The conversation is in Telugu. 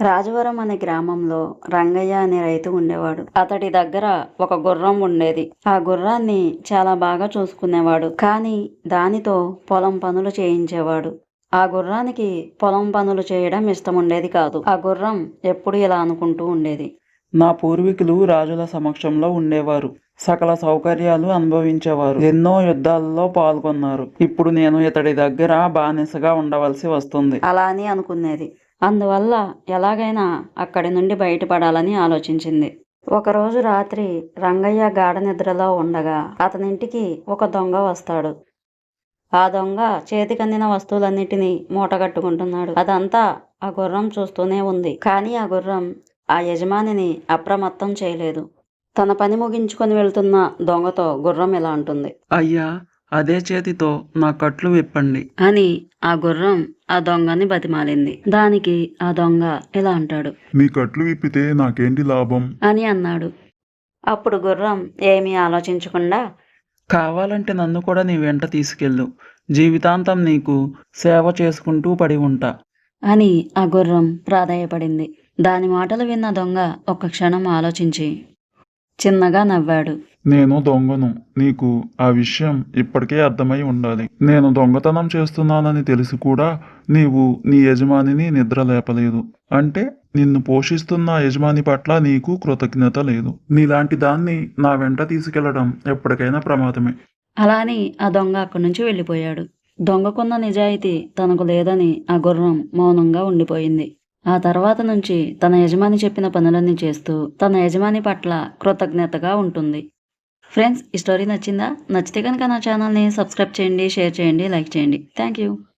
రాజవరం అనే గ్రామంలో రంగయ్య అనే రైతు ఉండేవాడు. అతడి దగ్గర ఒక గుర్రం ఉండేది. ఆ గుర్రాన్ని చాలా బాగా చూసుకునేవాడు. కానీ దానితో పొలం పనులు చేయించేవాడు. ఆ గుర్రానికి పొలం పనులు చేయడం ఇష్టం ఉండేది కాదు. ఆ గుర్రం ఎప్పుడు ఇలా అనుకుంటూ ఉండేది. నా పూర్వీకులు రాజుల సమక్షంలో ఉండేవారు. సకల సౌకర్యాలు అనుభవించేవారు. ఎన్నో యుద్ధాలలో పాల్గొన్నారు. ఇప్పుడు నేను ఇతడి దగ్గర బానిసగా ఉండవలసి వస్తుంది. అలా అని అనుకునేది. అందువల్ల ఎలాగైనా అక్కడి నుండి బయటపడాలని ఆలోచించింది. ఒకరోజు రాత్రి రంగయ్య గాఢ నిద్రలో ఉండగా అతనింటికి ఒక దొంగ వస్తాడు. ఆ దొంగ చేతికందిన వస్తువులన్నిటినీ మూటగట్టుకుంటున్నాడు. అదంతా ఆ గుర్రం చూస్తూనే ఉంది. కానీ ఆ గుర్రం ఆ యజమానిని అప్రమత్తం చేయలేదు. తన పని ముగించుకొని వెళ్తున్న దొంగతో గుర్రం ఇలా అంటుంది. అయ్యా అదే చేతితో నా కట్లు విప్పండి. అని ఆ గుర్రం ఆ దొంగని బతిమాలింది. దానికి ఆ దొంగ ఇలా అంటాడు. నీ కట్లు విప్పితే నాకేంటి లాభం? అని అన్నాడు. అప్పుడు గుర్రం ఏమీ ఆలోచించకుండా కావాలంటే నన్ను కూడా నీ వెంట తీసుకెళ్ళు. జీవితాంతం నీకు సేవ చేసుకుంటూ పడి ఉంటా. అని ఆ గుర్రం ప్రాధాయపడింది. దాని మాటలు విన్న దొంగ ఒక్క క్షణం ఆలోచించి చిన్నగా నవ్వాడు. నేను దొంగను. నీకు ఆ విషయం ఇప్పటికే అర్థమై ఉండాలి. నేను దొంగతనం చేస్తున్నానని తెలిసి కూడా నీవు నీ యజమానిని నిద్ర లేపలేదు. అంటే నిన్ను పోషిస్తున్న యజమాని పట్ల నీకు కృతజ్ఞత లేదు. నీలాంటి దాన్ని నా వెంట తీసుకెళ్ళడం ఎప్పటికైనా ప్రమాదమే. అలానే ఆ దొంగ అక్కడి నుంచి వెళ్ళిపోయాడు. దొంగకున్న నిజాయితీ తనకు లేదని ఆ గుర్రం మౌనంగా ఉండిపోయింది. ఆ తర్వాత నుంచి తన యజమాని చెప్పిన పనులన్నీ చేస్తూ తన యజమాని పట్ల కృతజ్ఞతగా ఉంటుంది. ఫ్రెండ్స్ ఈ స్టోరీ నచ్చిందా? నచ్చితే కనుక నా ఛానల్ని సబ్స్క్రైబ్ చేయండి షేర్ చేయండి లైక్ చేయండి. Thank you.